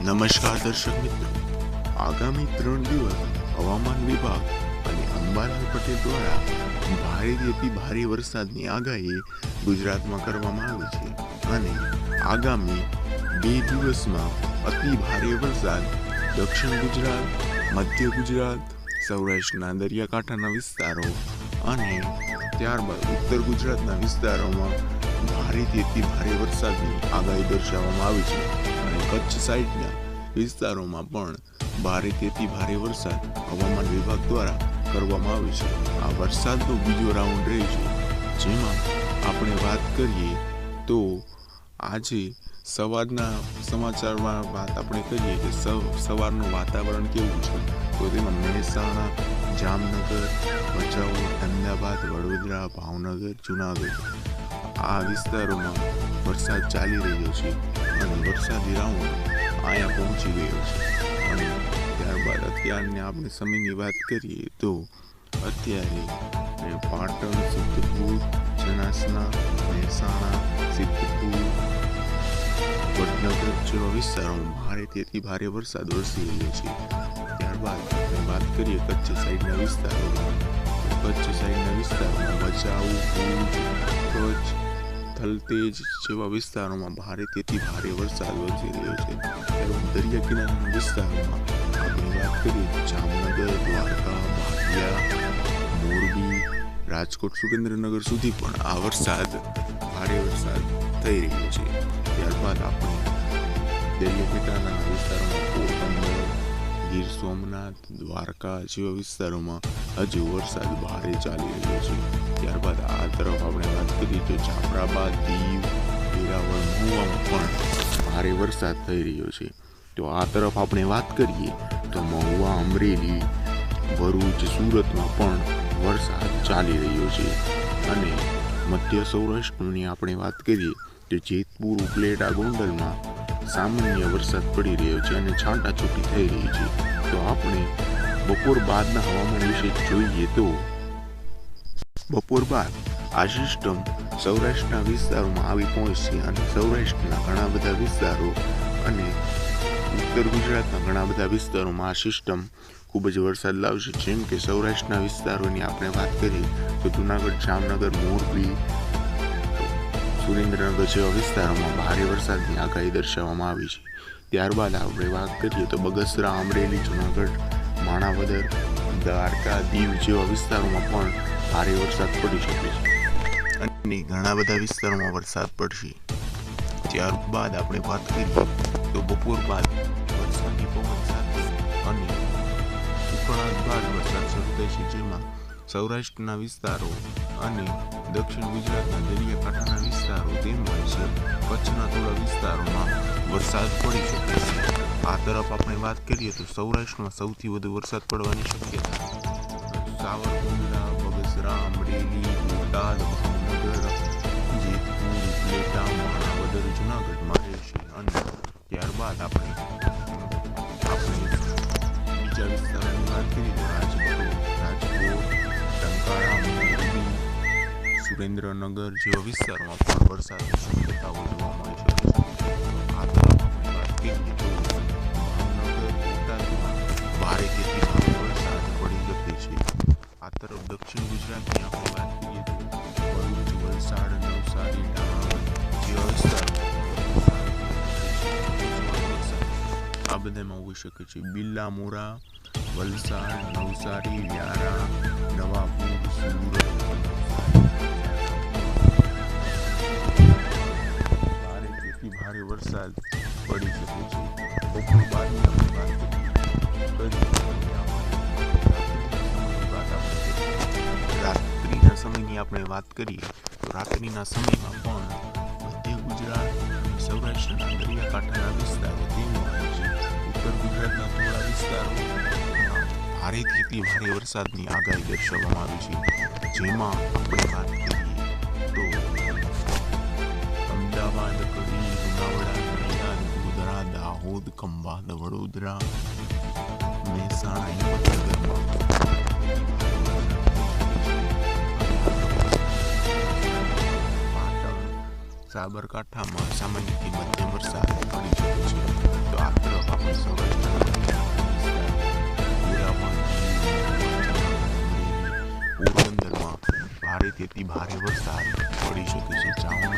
નમસ્કાર દર્શક મિત્રો. આગામી ત્રણ દિવસ હવામાન વિભાગ અને અંબાલાલ પટેલ દ્વારા ભારેથી અતિ ભારે વરસાદની આગાહી ગુજરાતમાં કરવામાં આવી છે અને આગામી બે દિવસમાં અતિ ભારે વરસાદ દક્ષિણ ગુજરાત, મધ્ય ગુજરાત, સૌરાષ્ટ્રના દરિયાકાંઠાના વિસ્તારો અને ત્યારબાદ ઉત્તર ગુજરાતના વિસ્તારોમાં ભારેથી અતિ ભારે વરસાદની આગાહી દર્શાવવામાં આવી છે. કચ્છ સાઈડના વિસ્તારોમાં પણ ભારેથી તેથી ભારે વરસાદ હવામાન વિભાગ દ્વારા કરવામાં આવ્યો છે. આ વરસાદનો બીજો રાઉન્ડ રહેશે જેમાં આપણે વાત કરીએ તો આજે સવારના સમાચારમાં વાત આપણે કરીએ કે સવ- સવારનું વાતાવરણ કેવું છે? તો તેમાં મહેસાણા, જામનગર, ભચાઉ, અમદાવાદ, વડોદરા, ભાવનગર, જુનાગઢ આ વિસ્તારોમાં વરસાદ ચાલી રહ્યો છે અને વરસાદી રાઉન્ડ અહીંયા પહોંચી ગયો છે. અને ત્યારબાદ અત્યારની આપણે સમયની વાત કરીએ તો અત્યારે પાટણ, સિદ્ધપુર જનાસના મહેસાણા, સિદ્ધપુર, વડનગર જેવા વિસ્તારોમાં ભારે તેથી ભારે વરસાદ વરસી રહ્યો છે. ત્યારબાદ વાત કરીએ કચ્છ સાઈડના વિસ્તારોમાં કચ્છ સાઈડના વિસ્તારોમાં ભચાઉ કચ્છ થલતેજ જેવા વિસ્તારોમાં ભારેથી અતિ ભારે વરસાદ વરસી રહ્યો છે. ત્યારે દરિયા કિનારાના વિસ્તારોમાં આપણે વાત કરીએ જામનગર, દ્વારકા ભાટિયા મોરબી, રાજકોટ, સુરેન્દ્રનગર સુધી પણ આ વરસાદ ભારે વરસાદ થઈ રહ્યો છે. ત્યારબાદ આપણે દરિયા કિનારાના વિસ્તારોમાં પોરબંદર, ગીર સોમનાથ, દ્વારકા જેવા વિસ્તારોમાં હજુ વરસાદ ભારે ચાલી રહ્યો છે. ત્યારબાદ આ તરફ આપણે વાત કરીએ તો જાફરાબાદ દીવ, વેરાવળ મહુવામાં પણ ભારે વરસાદ થઈ રહ્યો છે. તો આ તરફ આપણે વાત કરીએ તો મહુવા, અમરેલી, ભરૂચ, સુરતમાં પણ વરસાદ ચાલી રહ્યો છે. અને મધ્ય સૌરાષ્ટ્રની આપણે વાત કરીએ તો જેતપુર ઉપલેટા ગોંડલમાં સામાન્ય વરસાદ પડી રહ્યો છે અને છાંટાછૂટી થઈ રહી છે. તો આપણે બપોર બાદના હવામાન વિશે જોઈએ તો બપોર બાદ આ સિસ્ટમ સૌરાષ્ટ્રના વિસ્તારોમાં આવી પહોંચશે અને સૌરાષ્ટ્રના ઘણા બધા વિસ્તારો અને ઉત્તર ગુજરાતના ઘણા બધા વિસ્તારોમાં આ સિસ્ટમ ખૂબ જ વરસાદ લાવશે. જેમ કે સૌરાષ્ટ્રના વિસ્તારોની આપણે વાત કરીએ તો જુનાગઢ, જામનગર, મોરબી, સુરેન્દ્રનગર જેવા વિસ્તારોમાં ભારે વરસાદની આગાહી દર્શાવવામાં આવી છે. ત્યારબાદ આપણે વાત કરીએ તો બગસરા, અમરેલી, જુનાગઢ માણાવદર, દ્વારકા, દીવ જેવા વિસ્તારોમાં પણ ભારે વરસાદ પડી શકે છે. અને ઘણા બધા વિસ્તારોમાં વરસાદ પડશે. ત્યારબાદ આપણે વાત કરીએ તો બપોર બાદ વરસાદની પવન સાથે અને ઉકળાટ બાદ વરસાદ શરૂ થાય છે જેમાં સૌરાષ્ટ્રના વિસ્તારો અને દક્ષિણ ગુજરાતના દરિયાકાંઠાના વિસ્તારો તેમજ કચ્છના થોડા વિસ્તારોમાં વરસાદ પડી શકે છે. આ તરફ આપણે વાત કરીએ તો સૌરાષ્ટ્રમાં સૌથી વધુ વરસાદ પડવાની શક્યતા સાવરકુંડલા, બગસરા, અમરેલી, બોટાદ, ભાવનગર, જેતપુર ઉપલેટા માણાવદર જુનાગઢમાં અને ત્યારબાદ આપણે આપણે બીજા વિસ્તારોની વાત કરીએ તો રાજકોટ રાજકોટ, ટંકારા સુરેન્દ્રનગર જેવા વિસ્તારોમાં પણ વરસાદની શક્યતાઓ જોવા મળી છે. આ તરફ વાત કરીએ દક્ષિણ ગુજરાતની આપણે વાત કરીએ ભરૂચ વલસાડ નવસારી ડાંગ જેવા આ બધામાં હોઈ શકે છે બિલ્લા મોરા વલસાડ નવસારી વ્યારા નવાપુર સુરત ભારે વરસાદ પડી શકે છે આપણે વાત કરીએ તો રાત્રિના સમયમાં પણ મધ્ય ગુજરાત સૌરાષ્ટ્રના દરિયાકાંઠાના વિસ્તારો તેમજ ઉત્તર ગુજરાતના થોડા વિસ્તારો ભારેથી અતિ ભારે વરસાદની આગાહી દર્શાવવામાં આવી છે. જેમાં આપણે વાત કરીએ તો અમદાવાદ કડી લુણાવાડા નડિયાદ, ગોધરા, દાહોદ, ખંભાત, વડોદરા, મહેસાણા, હિંમતનગરમાં સાબરકાંઠામાં સામાન્યથી મધ્યમ વરસાદ પડી શકે છે તો આ તરફ આપણે સૌરાષ્ટ્રના પોરબંદરમાં ભારેથી ભારે વરસાદ પડી શકે છે